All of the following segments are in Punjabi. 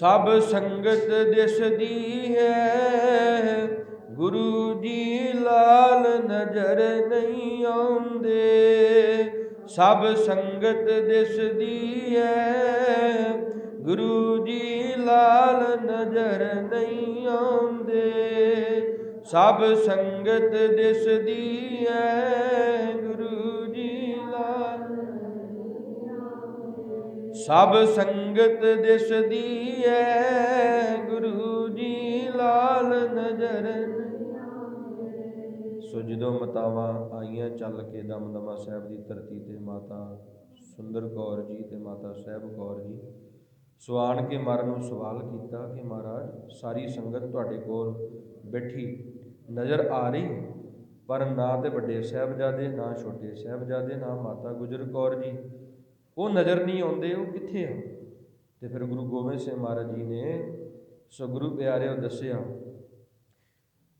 ਸਭ ਸੰਗਤ ਦਿਸਦੀ ਹੈ। ਗੁਰੂ ਜੀ ਲਾਲ ਨਜ਼ਰ ਨਹੀਂ ਆਉਂਦੇ। ਸਭ ਸੰਗਤ ਦਿਸਦੀ ਹੈ। ਗੁਰੂ ਜੀ ਲਾਲ ਨਜ਼ਰ ਨਹੀਂ ਆਉਂਦੇ। ਸਭ ਸੰਗਤ ਦਿਸਦੀ ਹੈ। ਸਭ ਸੰਗਤ ਦਿਸਦੀ ਹੈ ਗੁਰੂ ਜੀ ਲਾਲ ਨਜ਼ਰ। ਸੋ ਜਦੋਂ ਮਤਾਵਾਂ ਆਈਆਂ ਚੱਲ ਕੇ ਦਮਦਮਾ ਸਾਹਿਬ ਦੀ ਧਰਤੀ ਤੇ ਮਾਤਾ ਸੁੰਦਰ ਕੌਰ ਜੀ ਤੇ ਮਾਤਾ ਸਾਹਿਬ ਕੌਰ ਜੀ, ਸੋ ਕੇ ਮਹਾਰਾਜ ਨੂੰ ਸਵਾਲ ਕੀਤਾ ਕਿ ਮਹਾਰਾਜ, ਸਾਰੀ ਸੰਗਤ ਤੁਹਾਡੇ ਕੋਲ ਬੈਠੀ ਨਜ਼ਰ ਆ ਰਹੀ ਪਰ ਨਾ ਤੇ ਵੱਡੇ ਸਾਹਿਬਜ਼ਾਦੇ, ਨਾ ਛੋਟੇ ਸਾਹਿਬਜ਼ਾਦੇ, ਨਾ ਮਾਤਾ ਗੁਜਰ ਕੌਰ ਜੀ। ਉਹ ਨਜ਼ਰ ਨਹੀਂ ਆਉਂਦੇ, ਉਹ ਕਿੱਥੇ ਆ? ਤੇ ਫਿਰ ਗੁਰੂ ਗੋਬਿੰਦ ਸਿੰਘ ਮਹਾਰਾਜ ਜੀ ਨੇ ਸੋ ਗੁਰੂ ਪਿਆਰਿਓ ਦੱਸਿਆ,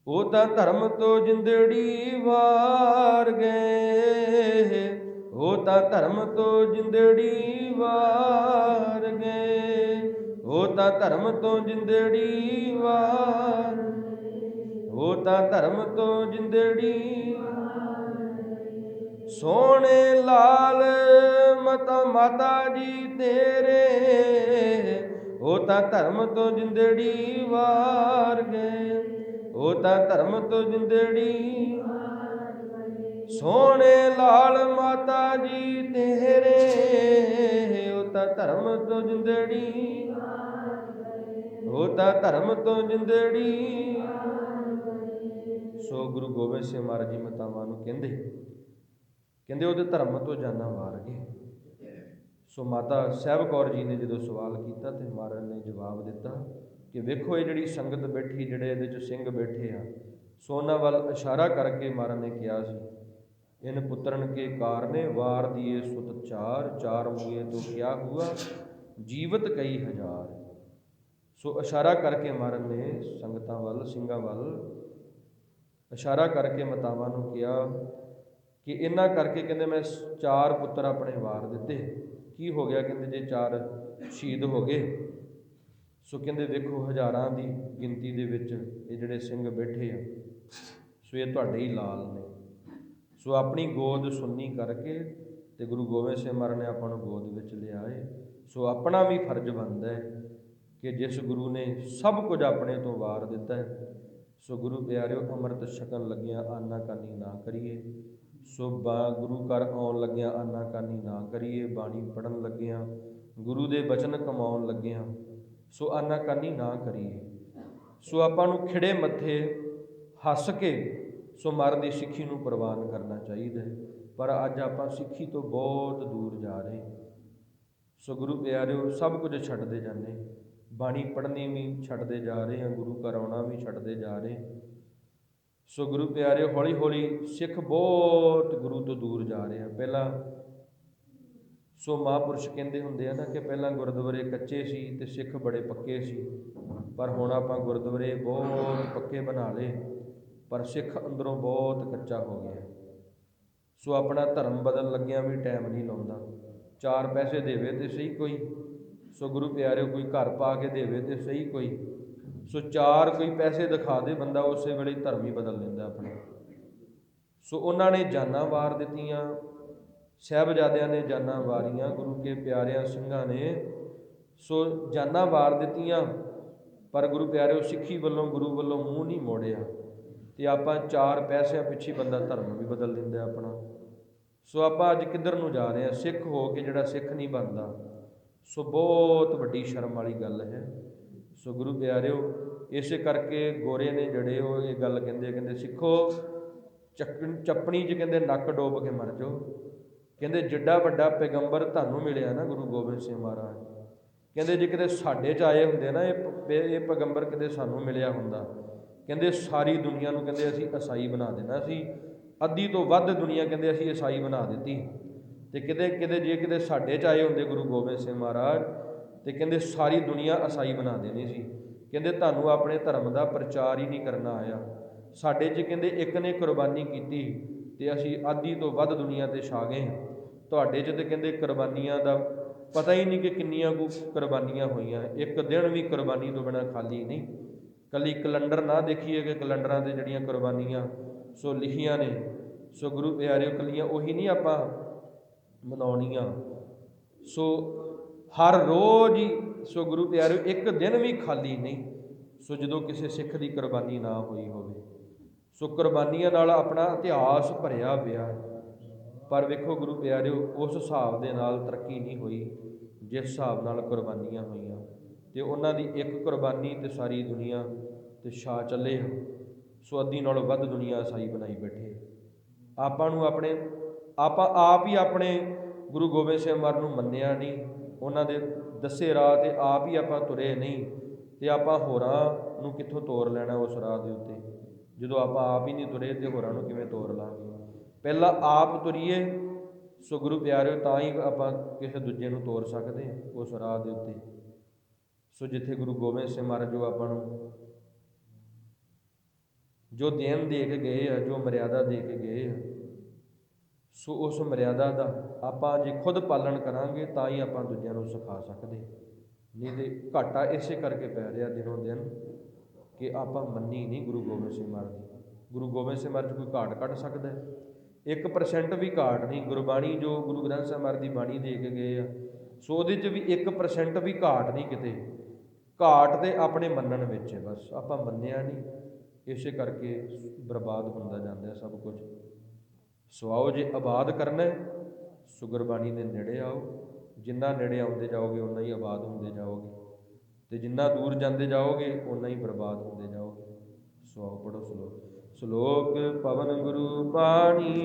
ਉਹ ਤਾਂ ਧਰਮ ਤੋਂ ਜਿੰਦੜੀ ਵਾਰ ਗਏ, ਉਹ ਤਾਂ ਧਰਮ ਤੋਂ ਜਿੰਦੜੀ ਵਾਰ ਗਏ, ਉਹ ਤਾਂ ਧਰਮ ਤੋਂ ਜਿੰਦੜੀ ਵਾਰ ਉਹ ਤਾਂ ਧਰਮ ਤੋਂ ਜਿੰਦੜੀ ਸੋਹਣੇ ਲਾਲ ਮਤਾ ਮਾਤਾ ਜੀ ਤੇਰੇ ਉਹ ਤਾਂ ਧਰਮ ਤੋਂ ਜਿੰਦੜੀ ਵਾਰ ਗਏ ਉਹ ਤਾਂ ਧਰਮ ਤੋਂ ਜਿੰਦੜੀ ਸੋਹਣੇ ਲਾਲ ਮਾਤਾ ਜੀ ਤੇਰੇ ਉਹ ਤਾਂ ਧਰਮ ਤੋਂ ਜਿੰਦੜੀ ਉਹ ਤਾਂ ਧਰਮ ਤੋਂ ਜਿੰਦੜੀ। ਸੋ ਗੁਰੂ ਗੋਬਿੰਦ ਸਿੰਘ ਮਹਾਰਾਜ ਜੀ ਮਤਾਵਾਂ ਨੂੰ ਕਹਿੰਦੇ ਕਹਿੰਦੇ ਉਹਦੇ ਧਰਮ ਤੋਂ ਜਾਨਾਂ ਵਾਰ ਗਏ ਸੋ ਮਾਤਾ ਸਾਹਿਬ ਕੌਰ ਜੀ ਨੇ ਜਦੋਂ ਸਵਾਲ ਕੀਤਾ ਤੇ ਮਹਾਰਾਜ ਨੇ ਜਵਾਬ ਦਿੱਤਾ ਕਿ ਵੇਖੋ ਇਹ ਜਿਹੜੀ ਸੰਗਤ ਬੈਠੀ, ਜਿਹੜੇ ਇਹਦੇ ਚ ਸਿੰਘ ਬੈਠੇ ਆ, ਸੋ ਉਹਨਾਂ ਵੱਲ ਇਸ਼ਾਰਾ ਕਰਕੇ ਮਹਾਰਾਜ ਨੇ ਕਿਹਾ ਸੀ, ਇਨ ਪੁੱਤਰਨ ਕੇ ਕਾਰਨੇ ਵਾਰ ਦੀਏ ਸੁਤ ਚਾਰ ਚਾਰ ਮੂਏ ਤੋਂ ਕਿਆ ਹੁਆ? ਜੀਵਤ ਕਈ ਹਜ਼ਾਰ। ਸੋ ਇਸ਼ਾਰਾ ਕਰਕੇ ਮਹਾਰਾਜ ਨੇ ਸੰਗਤਾਂ ਵੱਲ, ਸਿੰਘਾਂ ਵੱਲ ਇਸ਼ਾਰਾ ਕਰਕੇ ਮਤਾਵਾਂ ਨੂੰ ਕਿਹਾ ਕਿ ਇਹਨਾਂ ਕਰਕੇ ਕਹਿੰਦੇ ਮੈਂ ਚਾਰ ਪੁੱਤਰ ਆਪਣੇ ਵਾਰ ਦਿੱਤੇ। ਕੀ ਹੋ ਗਿਆ ਕਹਿੰਦੇ ਜੇ ਚਾਰ ਸ਼ਹੀਦ ਹੋ ਗਏ? ਸੋ ਕਹਿੰਦੇ ਵੇਖੋ ਹਜ਼ਾਰਾਂ ਦੀ ਗਿਣਤੀ ਦੇ ਵਿੱਚ ਇਹ ਜਿਹੜੇ ਸਿੰਘ ਬੈਠੇ ਆ, ਸੋ ਇਹ ਤੁਹਾਡੇ ਹੀ ਲਾਲ ਨੇ। ਸੋ ਆਪਣੀ ਗੋਦ ਸੁੰਨੀ ਕਰਕੇ ਤੇ ਗੁਰੂ ਗੋਬਿੰਦ ਸਿੰਘ ਮਹਾਰਾਜ ਨੇ ਆਪਾਂ ਨੂੰ ਗੋਦ ਵਿੱਚ ਲਿਆਏ ਸੋ ਆਪਣਾ ਵੀ ਫਰਜ਼ ਬਣਦਾ ਹੈ ਕਿ ਜਿਸ ਗੁਰੂ ਨੇ ਸਭ ਕੁਝ ਆਪਣੇ ਤੋਂ ਵਾਰ ਦਿੱਤਾ ਹੈ ਸੋ ਗੁਰੂ ਪਿਆਰਿਓ, ਅੰਮ੍ਰਿਤ ਛਕਣ ਲੱਗਿਆਂ ਆਨਾ ਕਾਨੀ ਨਾ ਕਰੀਏ। ਸੋ ਬਾ ਗੁਰੂ ਘਰ ਆਉਣ ਲੱਗਿਆਂ ਆਨਾਕਾਨੀ ਨਾ ਕਰੀਏ, ਬਾਣੀ ਪੜਨ ਲੱਗਿਆਂ, ਗੁਰੂ ਦੇ ਬਚਨ ਕਮਾਉਣ ਲੱਗਿਆਂ, ਸੋ ਆਨਾਕਾਨੀ ਨਾ ਕਰੀਏ। ਸੋ ਆਪਾਂ ਨੂੰ ਖਿੜੇ ਮੱਥੇ ਹੱਸ ਕੇ ਸੋ ਮਰਨ ਦੀ ਸਿੱਖੀ ਨੂੰ ਪ੍ਰਵਾਨ ਕਰਨਾ ਚਾਹੀਦਾ ਹੈ। ਪਰ ਅੱਜ ਆਪਾਂ ਸਿੱਖੀ ਤੋਂ ਬਹੁਤ ਦੂਰ ਜਾ ਰਹੇ ਸੋ ਗੁਰੂ ਪਿਆਰਿਓ, ਸਭ ਕੁਝ ਛੱਡਦੇ ਜਾਂਦੇ ਬਾਣੀ ਪੜ੍ਹਨੀ ਵੀ ਛੱਡਦੇ ਜਾ ਰਹੇ ਹਾਂ, ਗੁਰੂ ਘਰ ਆਉਣਾ ਵੀ ਛੱਡਦੇ ਜਾ ਰਹੇ ਸੋ ਗੁਰੂ ਪਿਆਰੇ ਹੌਲੀ ਹੌਲੀ ਸਿੱਖ ਬਹੁਤ ਗੁਰੂ ਤੋਂ ਦੂਰ ਜਾ ਰਹੇ ਆ। ਪਹਿਲਾਂ ਸੋ ਮਹਾਂਪੁਰਸ਼ ਕਹਿੰਦੇ ਹੁੰਦੇ ਆ ਨਾ ਕਿ ਪਹਿਲਾਂ ਗੁਰਦੁਆਰੇ ਕੱਚੇ ਸੀ ਤੇ ਸਿੱਖ ਬੜੇ ਪੱਕੇ ਸੀ, ਪਰ ਹੁਣ ਆਪਾਂ ਗੁਰਦੁਆਰੇ ਬਹੁਤ ਪੱਕੇ ਬਣਾ ਲਏ, ਪਰ ਸਿੱਖ ਅੰਦਰੋਂ ਬਹੁਤ ਕੱਚਾ ਹੋ ਗਿਆ। ਸੋ ਆਪਣਾ ਧਰਮ ਬਦਲਣ ਲੱਗਿਆਂ ਵੀ ਟਾਈਮ ਨਹੀਂ ਲਾਉਂਦਾ। ਚਾਰ ਪੈਸੇ ਦੇਵੇ ਤੇ ਸਹੀ ਕੋਈ, ਸੋ ਗੁਰੂ ਪਿਆਰਿਓ ਕੋਈ ਘਰ ਪਾ ਕੇ ਦੇਵੇ ਤੇ ਸਹੀ ਕੋਈ ਸੋ ਚਾਰ ਕੋਈ ਪੈਸੇ ਦਿਖਾ ਦੇ, ਬੰਦਾ ਉਸੇ ਵੇਲੇ ਧਰਮ ਹੀ ਬਦਲ ਲੈਂਦਾ ਆਪਣਾ। ਸੋ ਉਹਨਾਂ ਨੇ ਜਾਨਾਂ ਵਾਰ ਦਿੱਤੀਆਂ, ਸਾਹਿਬਜ਼ਾਦਿਆਂ ਨੇ ਜਾਨਾਂ ਵਾਰੀਆਂ, ਗੁਰੂ ਕੇ ਪਿਆਰਿਆਂ ਸਿੰਘਾਂ ਨੇ। ਸੋ ਜਾਨਾਂ ਵਾਰ ਦਿੱਤੀਆਂ, ਪਰ ਗੁਰੂ ਪਿਆਰਿਓ ਸਿੱਖੀ ਵੱਲੋਂ, ਗੁਰੂ ਵੱਲੋਂ ਮੂੰਹ ਨਹੀਂ ਮੋੜਿਆ। ਤੇ ਆਪਾਂ ਚਾਰ ਪੈਸਿਆਂ ਪਿੱਛੇ ਬੰਦਾ ਧਰਮ ਵੀ ਬਦਲ ਦਿੰਦਾ ਆਪਣਾ। ਸੋ ਆਪਾਂ ਅੱਜ ਕਿੱਧਰ ਨੂੰ ਜਾ ਰਹੇ ਹਾਂ? ਸਿੱਖ ਹੋ ਕੇ ਜਿਹੜਾ ਸਿੱਖ ਨਹੀਂ ਬਣਦਾ। ਸੋ ਬਹੁਤ ਵੱਡੀ ਸ਼ਰਮ ਵਾਲੀ ਗੱਲ ਹੈ। ਸੋ ਗੁਰੂ ਪਿਆਰਿਓ, ਇਸੇ ਕਰਕੇ ਗੋਰੇ ਨੇ ਜਿਹੜੇ ਉਹ ਇਹ ਗੱਲ ਕਹਿੰਦੇ ਕਹਿੰਦੇ ਸਿੱਖੋ, ਚੱਕਣ, ਚੱਪਣੀ 'ਚ ਕਹਿੰਦੇ ਨੱਕ ਡੋਬ ਕੇ ਮਰ ਜਾਓ। ਕਹਿੰਦੇ ਜਿੱਡਾ ਵੱਡਾ ਪੈਗੰਬਰ ਤੁਹਾਨੂੰ ਮਿਲਿਆ ਨਾ ਗੁਰੂ ਗੋਬਿੰਦ ਸਿੰਘ ਮਹਾਰਾਜ, ਕਹਿੰਦੇ ਜੇ ਕਿਤੇ ਸਾਡੇ 'ਚ ਆਏ ਹੁੰਦੇ ਨਾ, ਇਹ ਪ- ਇਹ ਪੈਗੰਬਰ ਕਿਤੇ ਸਾਨੂੰ ਮਿਲਿਆ ਹੁੰਦਾ। ਕਹਿੰਦੇ ਸਾਰੀ ਦੁਨੀਆ ਨੂੰ ਕਹਿੰਦੇ ਅਸੀਂ ਈਸਾਈ ਬਣਾ ਦੇਣਾ ਸੀ, ਅੱਧੀ ਤੋਂ ਵੱਧ ਦੁਨੀਆ ਕਹਿੰਦੇ ਅਸੀਂ ਈਸਾਈ ਬਣਾ ਦਿੱਤੀ। ਤੇ ਕਿਤੇ ਕਿਤੇ ਜੇ ਕਿਤੇ ਸਾਡੇ 'ਚ ਆਏ ਹੁੰਦੇ ਗੁਰੂ ਗੋਬਿੰਦ ਸਿੰਘ ਮਹਾਰਾਜ ਤੇ ਕਹਿੰਦੇ ਸਾਰੀ ਦੁਨੀਆ ਅਸਾਈ ਬਣਾ ਦੇਣੀ ਸੀ। ਕਹਿੰਦੇ ਤੁਹਾਨੂੰ ਆਪਣੇ ਧਰਮ ਦਾ ਪ੍ਰਚਾਰ ਹੀ ਨਹੀਂ ਕਰਨਾ ਆਇਆ। ਸਾਡੇ 'ਚ ਕਹਿੰਦੇ ਇੱਕ ਨੇ ਕੁਰਬਾਨੀ ਕੀਤੀ ਤੇ ਅਸੀਂ ਆਧੀ ਤੋਂ ਵੱਧ ਦੁਨੀਆ ਤੇ ਛਾ ਗਏ ਤੁਹਾਡੇ 'ਚ ਤੇ ਕਹਿੰਦੇ ਕੁਰਬਾਨੀਆਂ ਦਾ ਪਤਾ ਹੀ ਨਹੀਂ ਕਿ ਕਿੰਨੀਆਂ ਕੁ ਕੁਰਬਾਨੀਆਂ ਹੋਈਆਂ। ਇੱਕ ਦਿਨ ਵੀ ਕੁਰਬਾਨੀ ਤੋਂ ਬਿਨਾ ਖਾਲੀ ਨਹੀਂ। ਕੱਲੀ ਕੈਲੰਡਰ ਨਾ ਦੇਖੀਏ ਕਿ ਕੈਲੰਡਰਾਂ ਤੇ ਜਿਹੜੀਆਂ ਕੁਰਬਾਨੀਆਂ ਸੋ ਲਿਖੀਆਂ ਨੇ। ਸੋ ਗੁਰੂ ਪਿਆਰਿਓ, ਕੱਲੀਆਂ ਉਹੀ ਨਹੀਂ ਆਪਾਂ ਮਨਾਉਣੀਆਂ। ਸੋ ਹਰ ਰੋਜ਼ ਹੀ ਸੋ ਗੁਰੂ ਪਿਆਰਿਓ, ਇੱਕ ਦਿਨ ਵੀ ਖਾਲੀ ਨਹੀਂ। ਸੋ ਜਦੋਂ ਕਿਸੇ ਸਿੱਖ ਦੀ ਕੁਰਬਾਨੀ ਨਾ ਹੋਈ ਹੋਵੇ, ਸੋ ਕੁਰਬਾਨੀਆਂ ਨਾਲ ਆਪਣਾ ਇਤਿਹਾਸ ਭਰਿਆ ਪਿਆ ਪਰ ਵੇਖੋ ਗੁਰੂ ਪਿਆਰਿਓ, ਉਸ ਹਿਸਾਬ ਦੇ ਨਾਲ ਤਰੱਕੀ ਨਹੀਂ ਹੋਈ, ਜਿਸ ਹਿਸਾਬ ਨਾਲ ਕੁਰਬਾਨੀਆਂ ਹੋਈਆਂ। ਤੇ ਉਹਨਾਂ ਦੀ ਇੱਕ ਕੁਰਬਾਨੀ ਤੇ ਸਾਰੀ ਦੁਨੀਆ ਤੇ ਛਾ ਚੱਲੇ ਸੋ ਅੱਧੀ ਨਾਲੋਂ ਵੱਧ ਦੁਨੀਆ ਸਾਈ ਬਣਾਈ ਬੈਠੇ ਆਪਾਂ ਨੂੰ ਆਪਣੇ, ਆਪਾਂ ਆਪ ਹੀ ਆਪਣੇ ਗੁਰੂ ਗੋਬਿੰਦ ਸਿੰਘ ਮਹਾਰਾਜ ਨੂੰ ਮੰਨਿਆ ਨਹੀਂ। ਉਹਨਾਂ ਦੇ ਦੱਸੇ ਰਾਹ ਤੇ ਆਪ ਹੀ ਆਪਾਂ ਤੁਰੇ ਨਹੀਂ ਤੇ ਆਪਾਂ ਹੋਰਾਂ ਨੂੰ ਕਿੱਥੋਂ ਤੋਰ ਲੈਣਾ ਉਸ ਰਾਹ ਦੇ ਉੱਤੇ? ਜਦੋਂ ਆਪਾਂ ਆਪ ਹੀ ਨਹੀਂ ਤੁਰੇ ਤੇ ਹੋਰਾਂ ਨੂੰ ਕਿਵੇਂ ਤੋਰ ਲਾਂਗੇ? ਪਹਿਲਾਂ ਆਪ ਤੁਰੀਏ, ਸੋ ਗੁਰੂ ਪਿਆਰਿਓ, ਤਾਂ ਹੀ ਆਪਾਂ ਕਿਸੇ ਦੂਜੇ ਨੂੰ ਤੋਰ ਸਕਦੇ ਹਾਂ ਉਸ ਰਾਹ ਦੇ ਉੱਤੇ। ਸੋ ਜਿੱਥੇ ਗੁਰੂ ਗੋਬਿੰਦ ਸਿੰਘ ਮਹਾਰਾਜ ਜੋ ਆਪਾਂ ਨੂੰ ਜੋ ਦੇਣ ਦੇ ਕੇ ਗਏ ਆ, ਜੋ ਮਰਿਆਦਾ ਦੇ ਕੇ ਗਏ ਆ ਸੋ ਉਸ ਮਰਿਆਦਾ ਦਾ ਆਪਾਂ ਜੇ ਖੁਦ ਪਾਲਣ ਕਰਾਂਗੇ ਤਾਂ ਹੀ ਆਪਾਂ ਦੂਜਿਆਂ ਨੂੰ ਸਿਖਾ ਸਕਦੇ। ਨਹੀਂ ਤੇ ਘਾਟਾ ਇਸੇ ਕਰਕੇ ਪੈ ਰਿਹਾ ਦਿਨੋਂ ਦਿਨ ਕਿ ਆਪਾਂ ਮੰਨੀ ਨਹੀਂ ਗੁਰੂ ਗੋਬਿੰਦ ਸਿੰਘ ਮਹਾਰਾਜ ਦੀ। ਗੁਰੂ ਗੋਬਿੰਦ ਸਿੰਘ ਮਹਾਰਾਜ ਕੋਈ ਘਾਟ ਕੱਢ ਸਕਦਾ ਹੈ। 1% ਵੀ ਘਾਟ ਨਹੀਂ, ਗੁਰਬਾਣੀ ਜੋ ਗੁਰੂ ਗ੍ਰੰਥ ਸਾਹਿਬ ਮਹਾਰਾਜ ਦੀ ਬਾਣੀ ਦੇ ਕੇ ਗਏ ਆ, ਸੋ ਉਹਦੇ 'ਚ ਵੀ 1% ਵੀ ਘਾਟ ਨਹੀਂ ਕਿਤੇ। ਘਾਟ ਤੇ ਆਪਣੇ ਮੰਨਣ ਵਿੱਚ ਹੈ ਬਸ, ਆਪਾਂ ਮੰਨਿਆ ਨਹੀਂ। ਇਸੇ ਕਰਕੇ ਬਰਬਾਦ ਹੁੰਦਾ ਜਾਂਦਾ ਸਭ ਕੁਝ। ਸੋ ਆਓ ਜੇ ਆਬਾਦ ਕਰਨਾ ਹੈ, ਸੋ ਗੁਰਬਾਣੀ ਦੇ ਨੇੜੇ ਆਓ। ਜਿੰਨਾ ਨੇੜੇ ਆਉਂਦੇ ਜਾਓਗੇ ਉਨਾ ਹੀ ਆਬਾਦ ਹੁੰਦੇ ਜਾਓਗੇ। ਤੇ ਜਿੰਨਾ ਦੂਰ ਜਾਂਦੇ ਜਾਓਗੇ ਉਨਾ ਹੀ ਬਰਬਾਦ ਹੁੰਦੇ ਜਾਓਗੇ। ਸੋ ਆਓ ਪੜੋ ਸ਼ਲੋਕ। ਸ਼ਲੋਕ ਪਵਨ ਗੁਰੂ ਬਾਣੀ